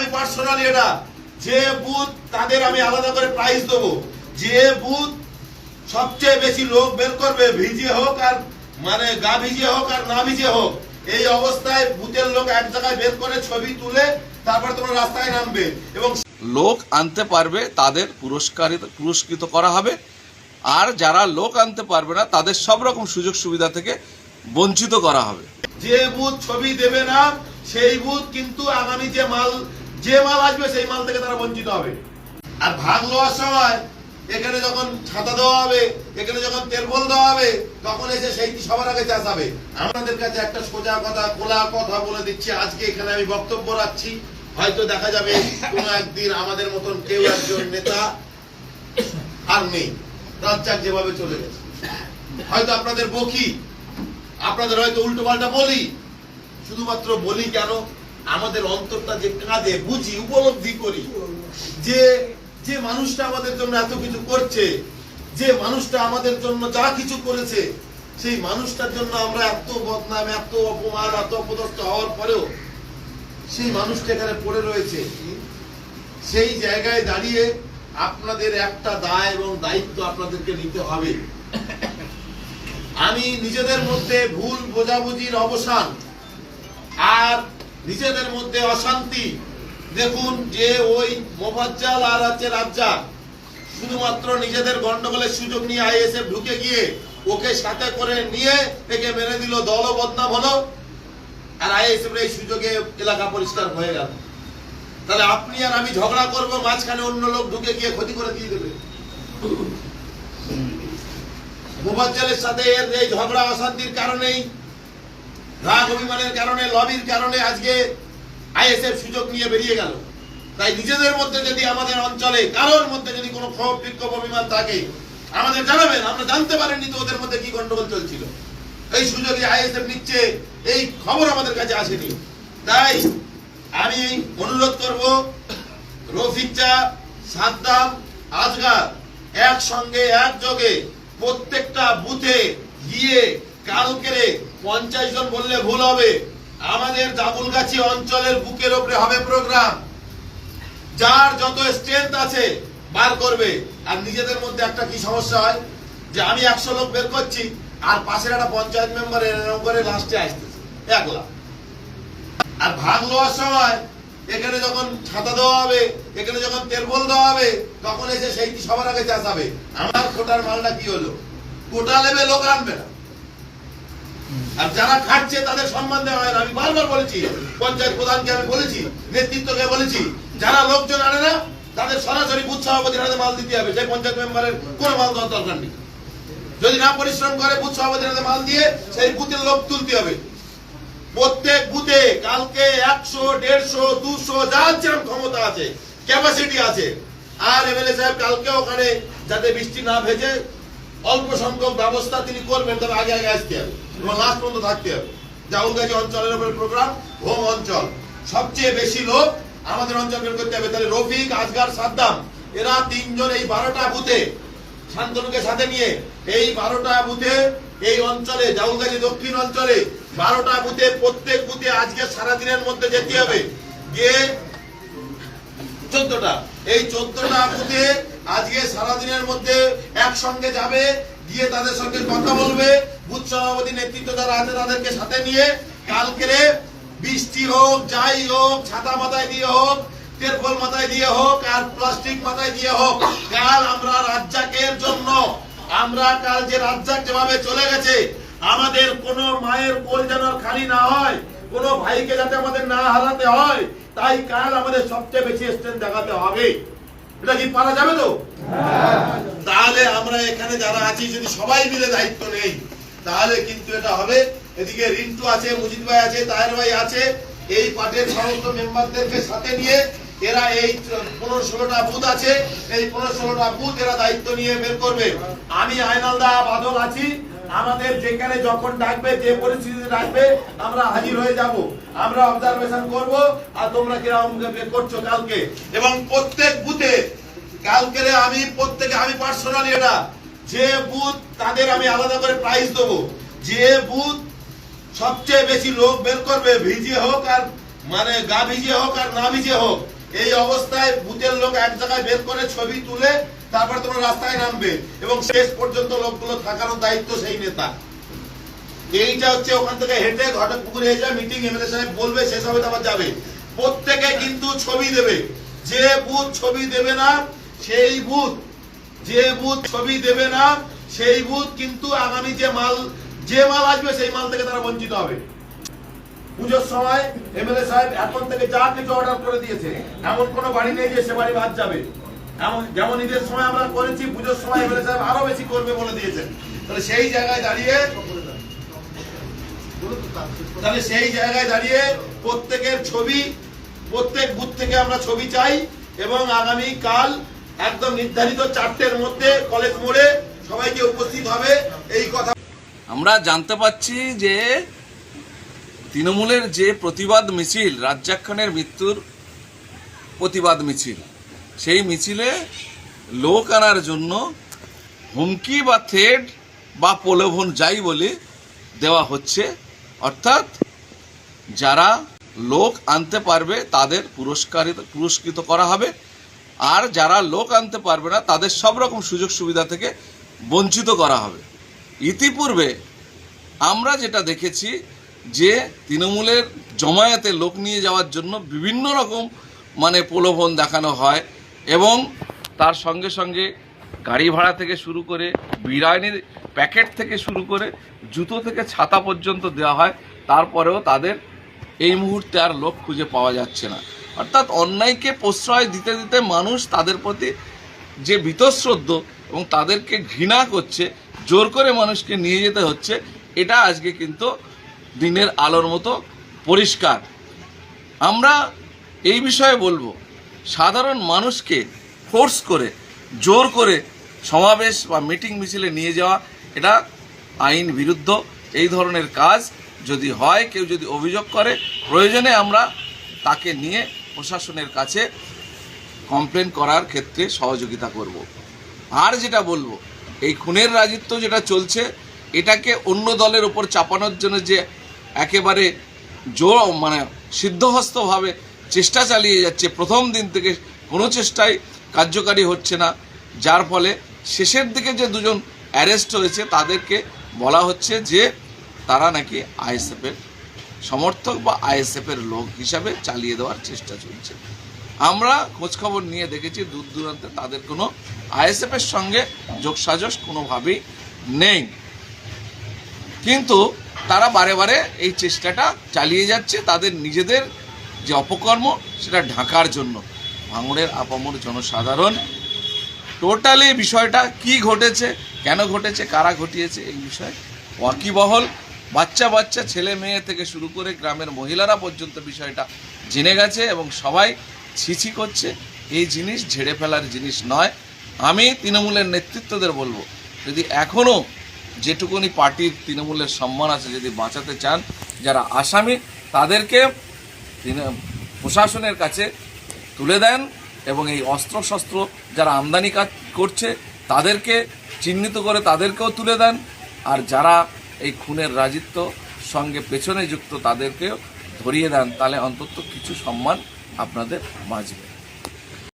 আমি পার্সোনালি এটা যে বুথ তাদের আমি আলাদা করে প্রাইজ দেবো। যে বুথ সবচেয়ে বেশি লোক বের করবে ভিজিয়ে হোক আর মানে গা ভিজিয়ে হোক আর না ভিজিয়ে হোক এই অবস্থায় বুথের লোক এক জায়গায় বের করে ছবি তুলে তারপর তোমরা রাস্তায় নামবে এবং লোক আনতে পারবে তাদের পুরস্কারিত পুরস্কৃত করা হবে। আর যারা লোক আনতে পারবে না তাদের সব রকম সুযোগ সুবিধা থেকে বঞ্চিত করা হবে। যে বুথ ছবি দেবে না সেই বুথ কিন্তু আগামী যে মাল যে মাল আসবে সেই মাল থেকে তারা বঞ্চিত হবে। আর ভাগ লওয়ার সময় এখানে যখন ছাতা দেওয়া হবে, এখানে যখন তেল তেলবল দেওয়া হবে, তখন এসে সেইটি সবার আগে চাষাবে আমাদের কাছে একটা সোজা কথা, খোলা কথা বলে দিচ্ছি। আজকে এখানে আমি বক্তব্য রাখছি। হয়তো দেখা যাবে কোনো একদিন আমাদের মতন কেউ একজন নেতা আর নেই। রাজ্জাক যেভাবে চলে গেছে। হয়তো আপনাদের বকি। আপনাদের হয়তো উল্টো পাল্টা বলি। শুধুমাত্র বলি কেন? আমাদের অন্তরটা যে কাঁদে, বুঝি, উপলব্ধি করি। যে যে মানুষটা আমাদের জন্য এত কিছু করছে, যে মানুষটা আমাদের জন্য যা কিছু করেছে, সেই মানুষটার জন্য আমরা এত বদনাম, এত অপমান, এত অপদস্থ হওয়ার পরেও সেই মানুষটা এখানে পড়ে রয়েছে। সেই জায়গায় দাঁড়িয়ে আপনাদের একটা দায় এবং দায়িত্ব আপনাদেরকে নিতে হবে। আমি নিজেদের মধ্যে ভুল বোঝাবুঝির অবসান আর নিজেদের মধ্যে অশান্তি। দেখুন যে ওই মোফাজ্জাল আর আছে রাজ্জা শুধুমাত্র নিজেদের গন্ডগোলের সুযোগ নিয়ে আইএসএফ ঢুকে গিয়ে ওকে সাথে করে নিয়ে একে মেরে দিল দল বদনাম হলো, আর আইএসএফ এই সুযোগে এলাকা পরিষ্কার হয়ে গেল। তাহলে আপনি আর আমি ঝগড়া করব, মাঝখানে অন্য লোক ঢুকে গিয়ে ক্ষতি করে দিয়ে দেবে। মোবাজ্জালের সাথে এর এই ঝগড়া, অশান্তির কারণেই রাগ অভিমানের কারণে, লবির কারণে আজকে আইএসএফ সুযোগ নিয়ে বেরিয়ে গেল। তাই নিজেদের মধ্যে যদি আমাদের অঞ্চলে কারোর মধ্যে যদি কোনো ক্ষোভ, বিক্ষোভ, অভিমান থাকে, আমাদের জানাবেন। আমরা জানতে পারিনি তো ওদের মধ্যে কি গন্ডগোল চলছিল। এই সুযোগে আইএসএফ নিচ্ছে, এই খবর আমাদের কাছে আসেনি। তাই আমি অনুরোধ করব রফিকচা সাদ্দাম, আজগার একসঙ্গে, একযোগে প্রত্যেকটা বুথে গিয়ে কালকেরে পঞ্চাশ জন বললে ভুল হবে। আমাদের জাবুলগাছি অঞ্চলের বুকের ওপরে হবে প্রোগ্রাম যার যত স্ট্রেংথ আছে, বার করবে। আর নিজেদের মধ্যে একটা কি সমস্যা হয়? যে আমি একশো লোক বের করছি, আর পাশের একটা পঞ্চায়েত মেম্বার এরকম করে লাস্টে আসতেছে। একলা। আর ভাগ লওয়ার সময় এখানে যখন ছাতা দেওয়া হবে, এখানে যখন তেলবল দেওয়া হবে, তখন এসে সেইটি সবার আগে চাষাবে আমার কোটার মালটা কি হলো? কোটা নেবে লোক আনবে না। আর যারা খাচ্ছে তাদের সম্মান দেওয়া হয় না। আমি বারবার বলেছি, পঞ্চায়েত প্রধানকে আমি বলেছি, নেতৃত্বকে বলেছি, যারা লোকজন আনে না, তাদের সরাসরি বুথ সভাপতির হাতে মাল দিতে হবে। সেই পঞ্চায়েত মেম্বারের কোনো মাল দেওয়ার দরকার নেই। যদি না পরিশ্রম করে বুথ সভাপতির হাতে মাল দিয়ে, সেই বুথের লোক তুলতে হবে। প্রত্যেক বুথে কালকে একশো, দেড়শো, দুশো যার যেরকম ক্ষমতা আছে ক্যাপাসিটি আছে। আর এমএলএ সাহেব কালকে ওখানে যাতে বৃষ্টি না ভেজে অল্প সংখ্যক ব্যবস্থা তিনি করবেন, তবে আগে আগে আসতে হবে এবং লাস্ট পর্যন্ত থাকতে হবে। জাউলগাছি অঞ্চলের উপরে প্রোগ্রাম হোম অঞ্চল। সবচেয়ে বেশি লোক আমাদের অঞ্চল বের করতে হবে। তাহলে রফিক, আজগার, সাদ্দাম, এরা তিনজন এই বারোটা বুথে শান্তনুকে সাথে নিয়ে এই বারোটা বুথে এই অঞ্চলে জাউলগাছি দক্ষিণ অঞ্চলে বারোটা বুথে, প্রত্যেক বুথে আজকে সারাদিনের মধ্যে যেতে হবে। গিয়ে চোদ্দটা। এই চোদ্দটা বুথে আজকে সারাদিনের মধ্যে একসঙ্গে যাবে, গিয়ে তাদের সঙ্গে কথা বলবে। বুথ সভাপতি নেতৃত্ব যারা আছে তাদেরকে সাথে নিয়ে কালকেরে বৃষ্টি হোক, যাই হোক, ছাতা মাথায় দিয়ে হোক, তেরপল মাথায় দিয়ে হোক, আর প্লাস্টিক মাথায় দিয়ে হোক, কাল আমরা রাজ্জাকের জন্য, আমরা কাল যে রাজ্জাক যেভাবে চলে গেছে, আমাদের কোন মায়ের কোল যেন খালি না হয়, কোন ভাইকে যাতে আমাদের না হারাতে হয়, তাই কাল আমাদের সবচেয়ে বেশি স্ট্রেন্থ দেখাতে হবে। এটা কি পারা যাবে তো? তাহলে আমরা এখানে যারা আছি, যদি সবাই মিলে দায়িত্ব নেই, তাহলে কিন্তু এটা হবে। এদিকে রিন্টু আছে মুজিদ ভাই আছে, তাহের ভাই আছে। এই পার্টির সমস্ত মেম্বারদেরকে সাথে নিয়ে এরা এই পনেরো ষোলোটা বুথ আছে। এই পনেরো ষোলোটা বুথ এরা দায়িত্ব নিয়ে বের করবে। আমি আইনালদা বাদল আছি। আমাদের যেখানে যখন ডাকবে, যে পরিস্থিতিতে ডাকবে, আমরা হাজির হয়ে যাব। আমরা অবজারভেশন করব, আর তোমরা কীরকম করছ কালকে? এবং প্রত্যেক বুথে কালকে আমি প্রত্যেকে, আমি পার্সোনালি এটা, যে বুথ তাদের আমি আলাদা করে প্রাইজ দেবো। যে বুথ সবচেয়ে বেশি লোক বের করবে ভিজিয়ে হোক আর মানে গা ভিজে হোক আর না ভিজে হোক, এই অবস্থায় বুথের লোক এক জায়গায় বের করে ছবি তুলে তারপর তোমরা রাস্তায় নামবে এবং শেষ পর্যন্ত লোকগুলো থাকানোর দায়িত্ব সেই নেতা। এইটা হচ্ছে ওখান থেকে হেঁটে ঘটক পুকুরে এসে মিটিং এমএলএ সাহেব বলবে, শেষ হবে তারপর যাবে। প্রত্যেকে কিন্তু ছবি দেবে। যে বুথ ছবি দেবে না, সেই বুথ। যে বুথ ছবি দেবে না, সেই বুথ কিন্তু আগামী যে মাল যে মাল আসবে সেই মাল থেকে তারা বঞ্চিত হবে। পুজোর সময় এমএলএ সাহেব এখন থেকে যা কিছু অর্ডার করে দিয়েছে, এমন কোনো বাড়ি নেই যে সে বাড়ি বাদ যাবে। যেমন ঈদের সময় আমরা করেছি, পুজোর সময় এমএলএ সাহেব আরও বেশি করবে বলে দিয়েছেন। তাহলে সেই জায়গায় দাঁড়িয়ে তাহলে সেই জায়গায় দাঁড়িয়ে প্রত্যেকের ছবি, প্রত্যেক বুথ থেকে আমরা ছবি চাই এবং আগামী কাল একদম নির্ধারিত চারটের মধ্যে কলেজ মোড়ে সবাইকে উপস্থিত হবে এই কথা। আমরা জানতে পাচ্ছি যে তৃণমূলের যে প্রতিবাদ মিছিল রাজ্জাক খানের মৃত্যুর প্রতিবাদ মিছিল সেই মিছিলে লোক আনার জন্য হুমকি বা থ্রেড বা প্রলোভন যাই বলি দেওয়া হচ্ছে। অর্থাৎ যারা লোক আনতে পারবে তাদের পুরস্কারিত, পুরস্কৃত করা হবে। আর যারা লোক আনতে পারবে না তাদের সব রকম সুযোগ সুবিধা থেকে বঞ্চিত করা হবে। ইতিপূর্বে আমরা যেটা দেখেছি যে তৃণমূলের জমায়েতে লোক নিয়ে যাওয়ার জন্য বিভিন্ন রকম মানে প্রলোভন দেখানো হয়। এবং তার সঙ্গে সঙ্গে গাড়ি ভাড়া থেকে শুরু করে বিরিয়ানির প্যাকেট থেকে শুরু করে জুতো থেকে ছাতা পর্যন্ত দেওয়া হয়, তারপরেও তাদের এই মুহূর্তে আর লোক খুঁজে পাওয়া যাচ্ছে না। অর্থাৎ অন্যায়কে প্রশ্রয় দিতে দিতে মানুষ তাদের প্রতি যে বীতশ্রদ্ধ এবং তাদেরকে ঘৃণা করছে, জোর করে মানুষকে নিয়ে যেতে হচ্ছে, এটা আজকে কিন্তু দিনের আলোর মতো পরিষ্কার। আমরা এই বিষয়ে বলব সাধারণ মানুষকে ফোর্স করে, জোর করে সমাবেশ বা মিটিং মিছিলে নিয়ে যাওয়া, এটা আইন বিরুদ্ধ। এই ধরনের কাজ যদি হয়, কেউ যদি অভিযোগ করে, প্রয়োজনে আমরা তাকে নিয়ে প্রশাসনের কাছে কমপ্লেন করার ক্ষেত্রে সহযোগিতা করব। আর যেটা বলব, এই খুনের রাজত্ব যেটা চলছে, এটাকে অন্য দলের ওপর চাপানোর জন্য যে একেবারে জোর মানে সিদ্ধহস্তভাবে চেষ্টা চালিয়ে যাচ্ছে। প্রথম দিন থেকে কোনো চেষ্টাই কার্যকারী হচ্ছে না। যার ফলে শেষের দিকে যে দুজন অ্যারেস্ট হয়েছে, তাদেরকে বলা হচ্ছে যে তারা নাকি আইএসএফের সমর্থক বা আইএসএফের লোক হিসাবে চালিয়ে দেওয়ার চেষ্টা চলছে। আমরা খোঁজখবর নিয়ে দেখেছি, দূর দূরান্তে তাদের কোনো আইএসএফের সঙ্গে যোগসাজশ কোনোভাবেই নেই। কিন্তু তারা বারে বারে এই চেষ্টাটা চালিয়ে যাচ্ছে। তাদের নিজেদের যে অপকর্ম, সেটা ঢাকার জন্য। ভাঙড়ের আপামর জনসাধারণ, টোটালি বিষয়টা কি ঘটেছে, কেন ঘটেছে, কারা ঘটিয়েছে, এই বিষয়ে ওয়াকিবহল, বাচ্চা বাচ্চা, ছেলে মেয়ে থেকে শুরু করে গ্রামের মহিলারা পর্যন্ত বিষয়টা জেনে গেছে এবং সবাই ছিছি করছে। এই জিনিস ঝেড়ে ফেলার জিনিস নয়। আমি তৃণমূলের নেতৃত্বদের বলব, যদি এখনও যেটুকুনি পার্টির তৃণমূলের সম্মান আছে, যদি বাঁচাতে চান, যারা আসামি, তাদেরকে তৃণ- প্রশাসনের কাছে তুলে দেন এবং এই অস্ত্রশস্ত্র যারা আমদানি কাজ করছে তাদেরকে চিহ্নিত করে তাদেরকেও তুলে দেন। আর যারা এই খুনের রাজিত্ব সঙ্গে পেছনে যুক্ত তাদেরকেও ধরিয়ে দেন, তাহলে অন্তত কিছু সম্মান আপনাদের বাঁচবে